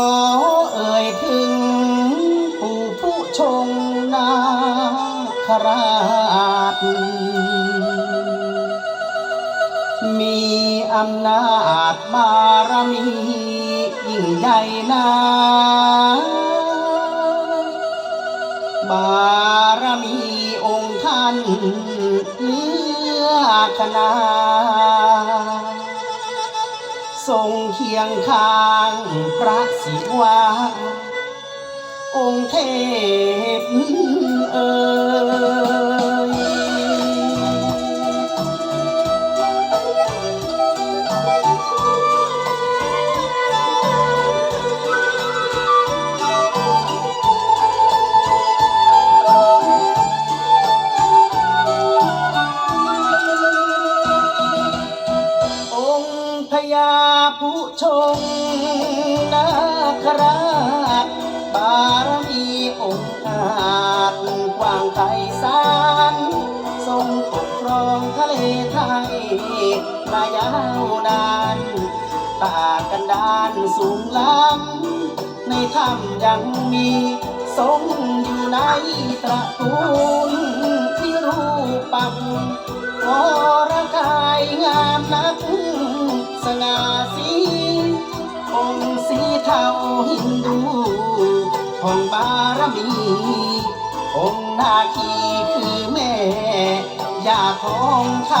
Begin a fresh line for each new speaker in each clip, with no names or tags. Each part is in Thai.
ขอเอ่ยถึงปู่ผู้ชงนาคราชมีอำนาจบารมียิ่งใหญ่นาบารมีองค์ท่านเลือขนา ทรงเคียงข้างพระศิวะองค์เทพ ชงนาคราชบารมีองค์อาจกว้างไพศาลทรงปกครองทะเลไทยมายาวนานป่ากันดานสูงล้ำในถ้ำยังมี ทรงอยู่ในตระกูลารมี องค์นาคีคือแม่ยาทองค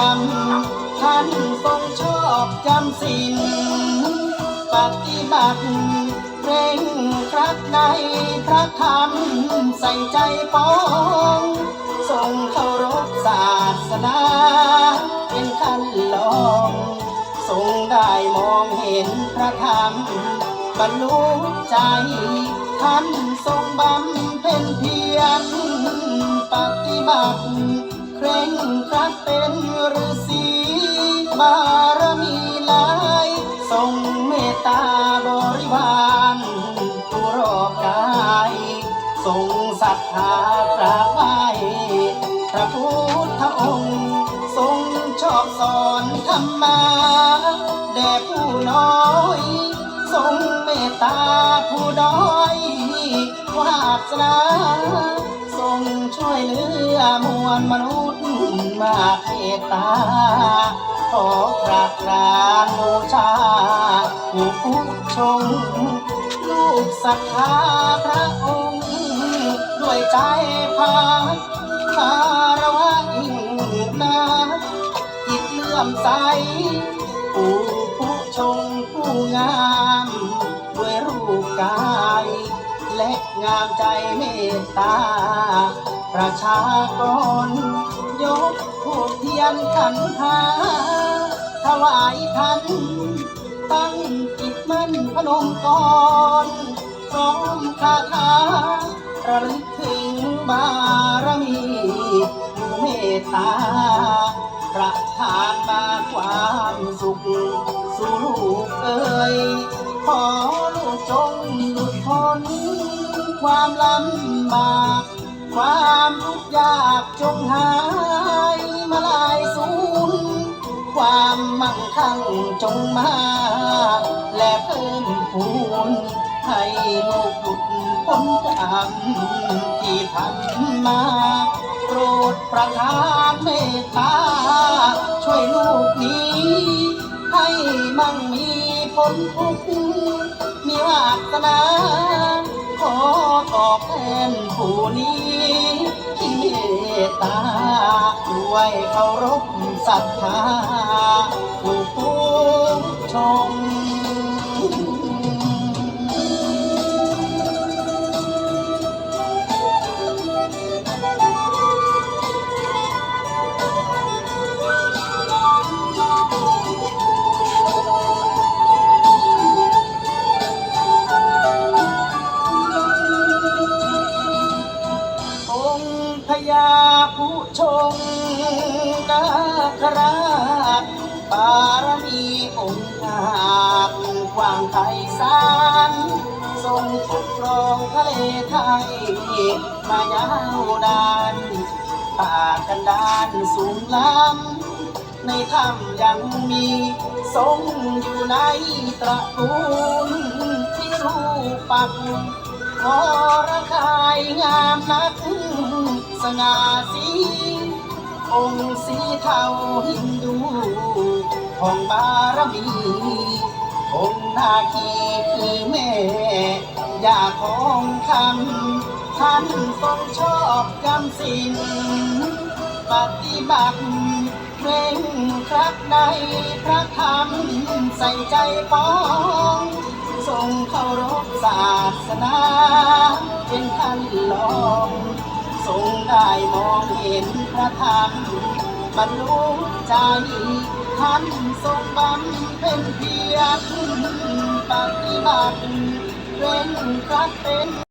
ำท่านทรงชอบจำศีลปฏิบัติเร่งครัดในพระธรรมใส่ใจป้องทรงเคารพศาสนา เป็นคันลองทรงได้มองเห็นพระธรรมบรรลุใจท่าน ทรงบำเพ็ญเพียรปฏิบัติ เคร่งครัดเป็นฤาษีบารมีหลายทรงเมตตาบริวารผู้รอบกายทรงศรัทธากราบไหว้พระพุทธองค์ ทรงชอบสอนธรรมาแด่ผู้ วาสนาทรงช่วยเหลือมวลมนุษย์มาเมตตา ขอกราบกรานบูชาผู้ผู้ชมลูกศรัทธาพระองค์ ด้วยใจพาคารวะยิ่งนาจิตเลื่อมใสผู้ผู้ชงผู้งาม ด้วยรูปกาย และงามใจเมตตา ประชากร ยกผูกเทียนขันหาถวายท่าน ตั้งจิตมั่นพนมก่อนพร้อมคาถาระลึกถึงบารมีผู้เมตตา ประทานมาความสุข สู่ลูกเอ่ยขอลูกจงหลุดพ้น ความลำบากความทุกข์ยากจงหายมาลายสูญความมั่งคั่งจงมา และเพิ่มพูนให้ลูกหลุดพ้นกรรมที่ทำมาโปรดประทานเมตตา ช่วยลูกนี้ ให้มั่งมีพ้นทุกข์มีวาสนาขอตอบ แทนผู้นี้ที่เมตตาด้วยเคารพศรัทธาผู้ผู้ชม คราชบารมีองค์อาจกว้างไพศาลทรงปกครองทะเลไทยมายาวนานป่ากันดานสูงล้ำในถ้ำยังมีทรงอยู่ในตระกูลที่รูปปักวรกายงามนักสง่าสี องค์สีเทาหินดูของบารมี องค์นาคีคือแม่ยาทองคำท่านทรงชอบจำสิ่งปฏิบัติเร่งครักในพระธรรมใส่ใจป้องทรงเคารพศาสนา เป็นท่านลอง ทรงได้มองเห็นพระธรรมบรรลุใจท่านทรงบำเพ็ญเพียรปฏิบัติเร่งครัดเป็น